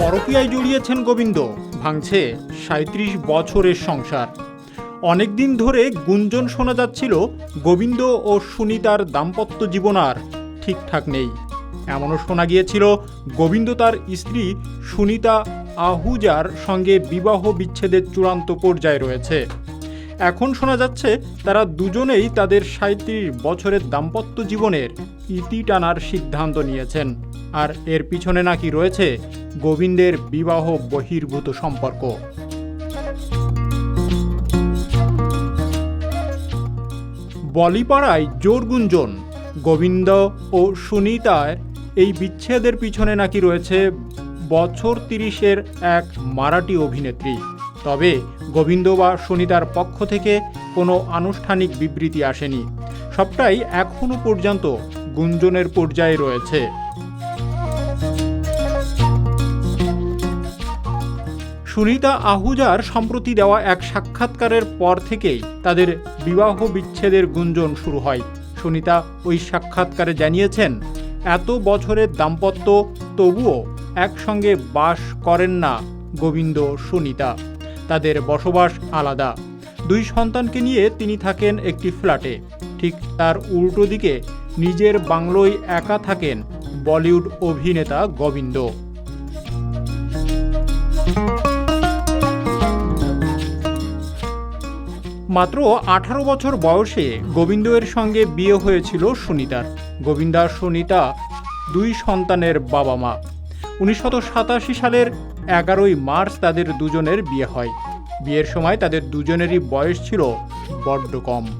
পরকীয়ায় জড়িয়েছেন গোবিন্দ। ভাঙছে সাঁত্রিশ বছরের সংসার। অনেকদিন ধরে গুঞ্জন শোনা যাচ্ছিল গোবিন্দ ও সুনিতার দাম্পত্য জীবন আর ঠিকঠাক নেই। এমনও শোনা গিয়েছিল গোবিন্দ তার স্ত্রী সুনিতা আহুজার সঙ্গে বিবাহ বিচ্ছেদের চূড়ান্ত পর্যায়ে রয়েছে। এখন শোনা যাচ্ছে তারা দুজনেই তাদের সাঁত্রিশ বছরের দাম্পত্য জীবনের ইতি টানার সিদ্ধান্ত নিয়েছেন। আর এর পিছনে নাকি রয়েছে গোবিন্দের বিবাহ বহির্ভূত সম্পর্ক। বলিপাড়ায় জোর গুঞ্জন, গোবিন্দ ও সুনিতার এই বিচ্ছেদের পিছনে নাকি রয়েছে বছর তিরিশের এক মারাঠি অভিনেত্রী। তবে গোবিন্দ বা সুনিতার পক্ষ থেকে কোনো আনুষ্ঠানিক বিবৃতি আসেনি। সবটাই এখনও পর্যন্ত গুঞ্জনের পর্যায়ে রয়েছে। সুনিতা আহুজার সম্প্রতি দেওয়া এক সাক্ষাৎকারের পর থেকেই তাদের বিবাহ বিচ্ছেদের গুঞ্জন শুরু হয়। সুনিতা ওই সাক্ষাৎকারে জানিয়েছেন, এত বছরের দাম্পত্য তবুও একসঙ্গে বাস করেন না গোবিন্দ, সুনিতা। তাদের বসবাস আলাদা। দুই সন্তানকে নিয়ে তিনি থাকেন একটি ফ্ল্যাটে। ঠিক তার উল্টো দিকে নিজের বাংলোয় একা থাকেন বলিউড অভিনেতা গোবিন্দ। মাত্র আঠারো বছর বয়সে গোবিন্দের সঙ্গে বিয়ে হয়েছিল সুনিতার। গোবিন্দা সুনিতা দুই সন্তানের বাবা মা উনিশশো সাতাশি সালের এগারোই মার্চ তাদের দুজনের বিয়ে হয়। বিয়ের সময় তাদের দুজনেরই বয়স ছিল বড্ড কম।